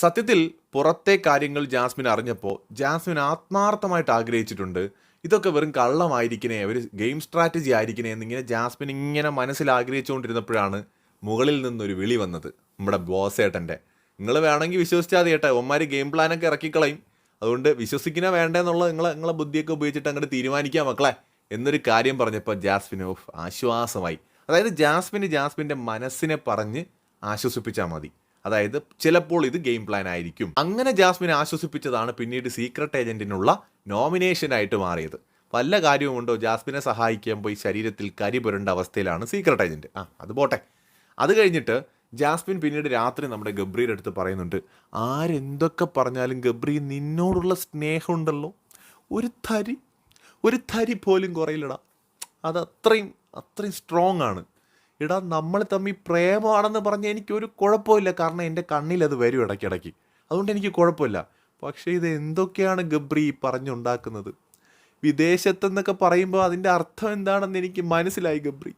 സത്യത്തിൽ പുറത്തെ കാര്യങ്ങൾ ജാസ്മിൻ അറിഞ്ഞപ്പോൾ ജാസ്മിൻ ആത്മാർത്ഥമായിട്ട് ആഗ്രഹിച്ചിട്ടുണ്ട് ഇതൊക്കെ വെറും കള്ളമായിരിക്കണേ ഒരു ഗെയിം സ്ട്രാറ്റജി ആയിരിക്കണേ എന്നിങ്ങനെ ജാസ്മിൻ ഇങ്ങനെ മനസ്സിൽ ആഗ്രഹിച്ചുകൊണ്ടിരുന്നപ്പോഴാണ് മുകളിൽ നിന്നൊരു വിളി വന്നത് നമ്മുടെ ബോസേട്ടന്റെ. നിങ്ങൾ വേണമെങ്കിൽ വിശ്വസിച്ചാൽ ഏട്ടാ ഒമാര് ഗെയിം പ്ലാനൊക്കെ ഇറക്കിക്കളയും. അതുകൊണ്ട് വിശ്വസിക്കണ വേണ്ടെന്നുള്ള നിങ്ങളെ നിങ്ങളെ ബുദ്ധിയൊക്കെ ഉപയോഗിച്ചിട്ട് അങ്ങോട്ട് തീരുമാനിക്കാം മക്കളെ എന്നൊരു കാര്യം പറഞ്ഞപ്പോൾ ജാസ്മിൻ ഓഫ് ആശ്വാസമായി. അതായത് ജാസ്മിന് ജാസ്മിന്റെ മനസ്സിനെ പറഞ്ഞ് ആശ്വസിപ്പിച്ചാൽ മതി. അതായത് ചിലപ്പോൾ ഇത് ഗെയിം പ്ലാൻ ആയിരിക്കും. അങ്ങനെ ജാസ്മിനെ ആശ്വസിപ്പിച്ചതാണ് പിന്നീട് സീക്രട്ട് ഏജന്റിനുള്ള നോമിനേഷനായിട്ട് മാറിയത്. വല്ല കാര്യവുമുണ്ടോ ജാസ്മിനെ സഹായിക്കാൻ പോയി ശരീരത്തിൽ കരി പുരണ്ട അവസ്ഥയിലാണ് സീക്രട്ട് ഏജന്റ് ആ അത് പോട്ടെ. അത് കഴിഞ്ഞിട്ട് ജാസ്മിൻ പിന്നീട് രാത്രി നമ്മുടെ ഗബ്രിയുടെ അടുത്ത് പറയുന്നുണ്ട് ആരെന്തൊക്കെ പറഞ്ഞാലും ഗബ്രി നിന്നോടുള്ള സ്നേഹമുണ്ടല്ലോ. ഒരു തരി ഒരു തരി പോലും കുറയില്ലടാ. അത് അത്രയും അത്രയും സ്ട്രോങ് ആണ്. എടാ നമ്മൾ തമ്മിൽ പ്രേമമാണെന്ന് പറഞ്ഞാൽ എനിക്കൊരു കുഴപ്പമില്ല. കാരണം എന്റെ കണ്ണിൽ അത് വരും ഇടയ്ക്കിടയ്ക്ക്. അതുകൊണ്ട് എനിക്ക് കുഴപ്പമില്ല. പക്ഷേ ഇത് എന്തൊക്കെയാണ് ഗബ്രി പറഞ്ഞുണ്ടാക്കുന്നത്? വിദേശത്തെന്നൊക്കെ പറയുമ്പോൾ അതിന്റെ അർത്ഥം എന്താണെന്ന് എനിക്ക് മനസ്സിലായി ഗബ്രി.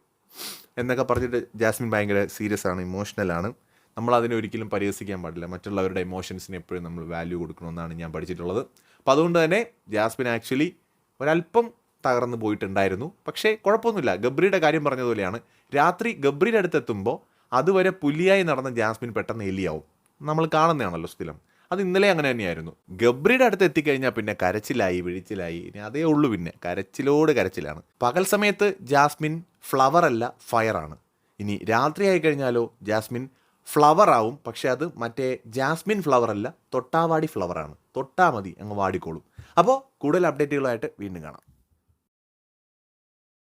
എന്നൊക്കെ പറഞ്ഞിട്ട് ജാസ്മിൻ ഭയങ്കര സീരിയസ് ആണ് ഇമോഷണലാണ് നമ്മൾ അതിനെ ഒരിക്കലും പരിഹസിക്കാൻ പാടില്ല. മറ്റുള്ളവരുടെ ഇമോഷൻസിന് എപ്പോഴും നമ്മൾ വാല്യൂ കൊടുക്കണമെന്നാണ് ഞാൻ പഠിച്ചിട്ടുള്ളത്. അപ്പോൾ അതുകൊണ്ട് തന്നെ ജാസ്മിൻ ആക്ച്വലി ഒരല്പം തകർന്നു പോയിട്ടുണ്ടായിരുന്നു. പക്ഷേ കുഴപ്പമൊന്നുമില്ല. ഗബ്രിയുടെ കാര്യം പറഞ്ഞതുപോലെയാണ്. രാത്രി ഗബ്രിയുടെ അടുത്തെത്തുമ്പോൾ അതുവരെ പുലിയായി നടന്ന ജാസ്മിൻ പെട്ടെന്ന് എലിയാവും. നമ്മൾ കാണുന്നതാണല്ലോ സ്ഥിരം. അത് ഇന്നലെ അങ്ങനെ തന്നെയായിരുന്നു. ഗബ്രിയുടെ അടുത്ത് എത്തിക്കഴിഞ്ഞാൽ പിന്നെ കരച്ചിലായി വിഴിച്ചിലായി. ഇനി അതേ ഉള്ളൂ പിന്നെ. കരച്ചിലോട് കരച്ചിലാണ്. പകൽ സമയത്ത് ജാസ്മിൻ ഫ്ലവർ അല്ല ഫയറാണ് ഇനി രാത്രി ആയി കഴിഞ്ഞാലോ ജാസ്മിൻ ഫ്ലവർ ആവും. പക്ഷെ അത് മറ്റേ ജാസ്മിൻ ഫ്ലവർ അല്ല തൊട്ടാവാടി ഫ്ലവറാണ് തൊട്ടാ മതി അങ്ങ് വാടിക്കോളും. അപ്പോൾ കൂടുതൽ അപ്ഡേറ്റുകളായിട്ട് വീണ്ടും കാണാം.